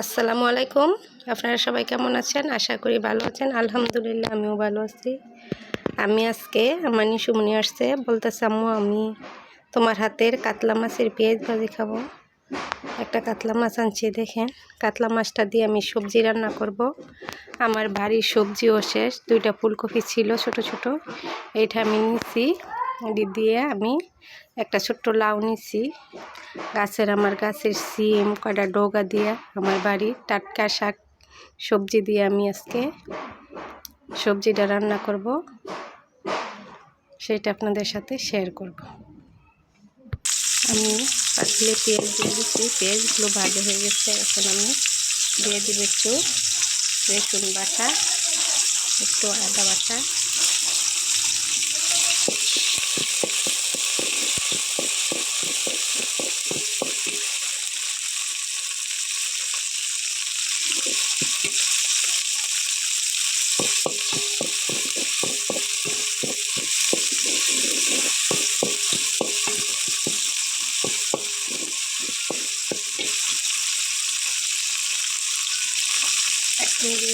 আসসালামু আলাইকুম। আপনারা সবাই কেমন আছেন? আশা করি ভালো আছেন। আলহামদুলিল্লাহ, আমিও ভালো আছি। আমি আজকে আমার নিশুমনি আসছে। বলতেছে, আম্মু, আমি তোমার হাতের কাতলা মাছের পেঁয়াজ ভাজি খাব। একটা কাতলা মাছ আনছি, দেখেন। কাতলা মাছটা দিয়ে আমি সবজি রান্না করব। আমার বাড়ির সবজিও শেষ। দুইটা ফুলকপি ছিল ছোট ছোট। এইটা আমি নিছি। দিয়ে আমি একটা ছোট্ট লাউ নিছি। গাছের আমার গাছের সিম, কয়টা ডোগা দিয়ে আমার বাড়ি, টাটকা শাক, সবজি দিয়ে আমি আজকে সবজিটা রান্না করব। সেটা আপনাদের সাথে শেয়ার করব। আমি পাতলে পেঁয়াজ দিয়ে দিচ্ছি পেঁয়াজগুলো ভাজা হয়ে গেছে। এখন আমি দিয়ে দিব একটু রসুন বাটা, একটু আদা বাটা।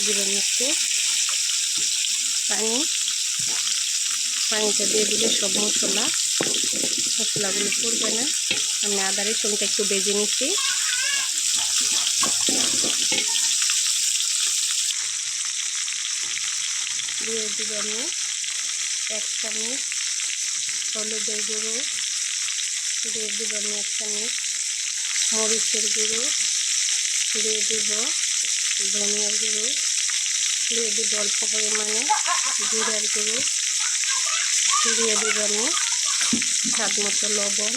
দিলাম একটু। পানি। পানিটা দিয়ে দিলে সব মশলা। মশলাগুলো পড়বে না। আমি আদা রসুনটা একটু বেজে নিচ্ছি। দিয়ে দিব আমি এক চামচ হলুদের গুঁড়ো। দিয়ে দিব আমি এক চামচ মরিচের গুঁড়ো। দিয়ে দিব ধনিয়ার গুঁড়ো। দিয়ে দিব অল্প পরিমাণে জিরার গুঁড়ো। দিয়ে দিব আমি স্বাদ মতো লবণ।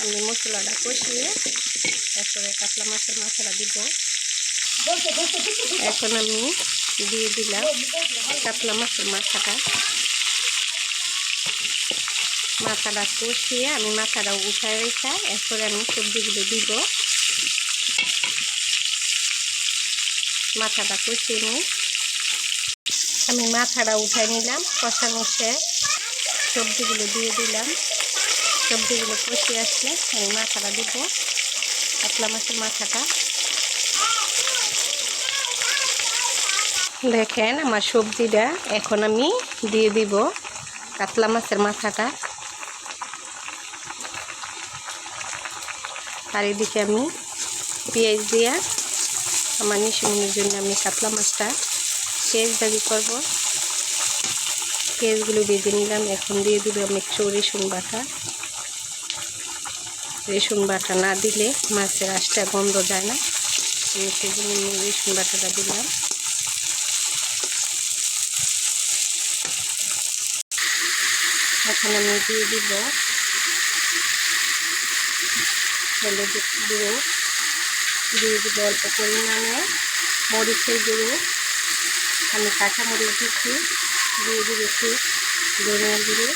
আমি মশলাটা কষিয়ে তারপরে কাতলা মাছের মাথাটা দিব। এখন আমি দিয়ে দিলাম কাতলা মাছের মাথাটা। মাথাটা কষিয়ে আমি মাথাটা উঠায় রেখে এরপরে আমি সবজিগুলো দিব। মাথাটা কষিয়ে নিই। আমি মাথাটা উঠাই নিলাম কষানো শেষ সবজিগুলো দিয়ে দিলাম। সবজিগুলো কষিয়ে আসলে আমি মাথাটা দিব, কাতলা মাছের মাথাটা। দেখেন আমার সবজিটা এখন আমি দিয়ে দিব। কাতলা মাছের মাথাটা। আর এদিকে আমি পেঁয়াজ দিয়া আমার নিশুমনির জন্য আমি কাতলা মাছটা পেঁয়াজ ভাজি করব। পেঁয়াজগুলো বেজে নিলাম, এখন দিয়ে দিব আমি একটু রেসুন বাটা। রেসুন বাটা না দিলে মাছের আঁশটা গন্ধ যায় না। আমি সেজন্য রেসুন বাটাটা দিলাম। এখন আমি দিয়ে দিব হলুদ গুঁড়ো। দিয়ে দিব অল্প পরিমাণে মরিচের গুঁড়ো। আমি কাঁচা মরিচ দিচ্ছি। দিয়ে একটু ধনিয়ার গুঁড়ো।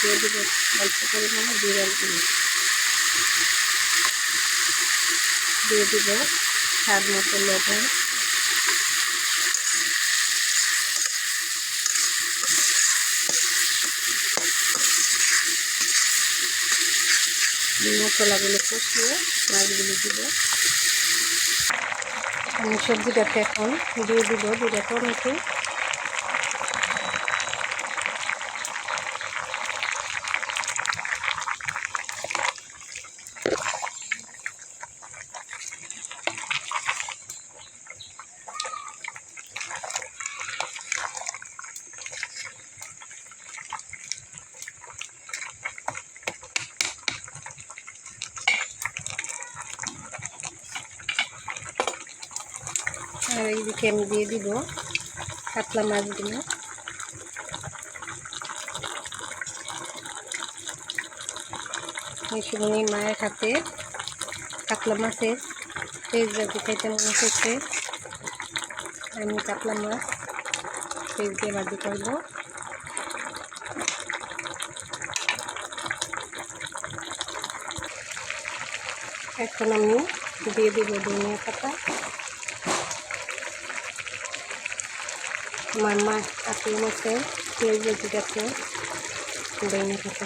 দিয়ে দিব অল্প পরিমাণে জিরার গুঁড়ো। দিয়ে দিব স্বাদ মতো লবণ। মশলাগুলো কষিয়ে মাছগুলো দিব। আমি সবজিটাকে এখন দিয়ে দিব। দিয়ে টমেটো আর এইদিকে আমি দিয়ে দিব কাতলা মাছগুলো। মিশুমনি মায়ের হাতে কাতলা মাছের পেঁয়াজ ভাজি খাইতে মনে হচ্ছে আমি কাতলা মাছ পেঁয়াজ দিয়ে ভাজি করব। এখন আমি দিয়ে দিব ধনিয়া পাতা। আমার মা কাটিয়ে মতো পেঁয়াজ বেজে গেছে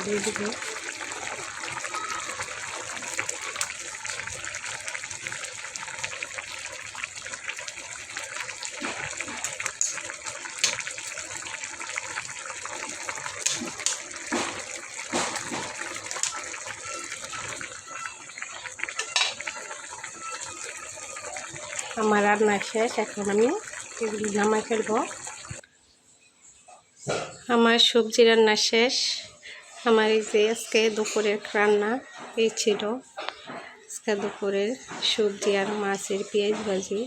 দিয়ে দিব আমার রান্না শেষ, এখন আমি এগুলি নামাই ফেলব। আমার সবজি রান্না শেষ। আমার এই যে আজকে দুপুরের রান্না এই ছিল। আজকে দুপুরের সবজি আর মাছের পেঁয়াজ ভাজি।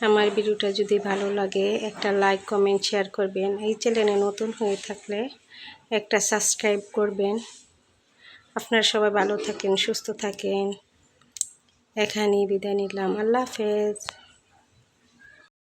আমার ভিডিওটা যদি ভালো লাগে, একটা লাইক কমেন্ট শেয়ার করবেন। এই চ্যানেলে নতুন হয়ে থাকলে একটা সাবস্ক্রাইব করবেন। আপনারা সবাই ভালো থাকেন, সুস্থ থাকেন। এখানেই বিদায় নিলাম। আল্লাহ হাফেজ।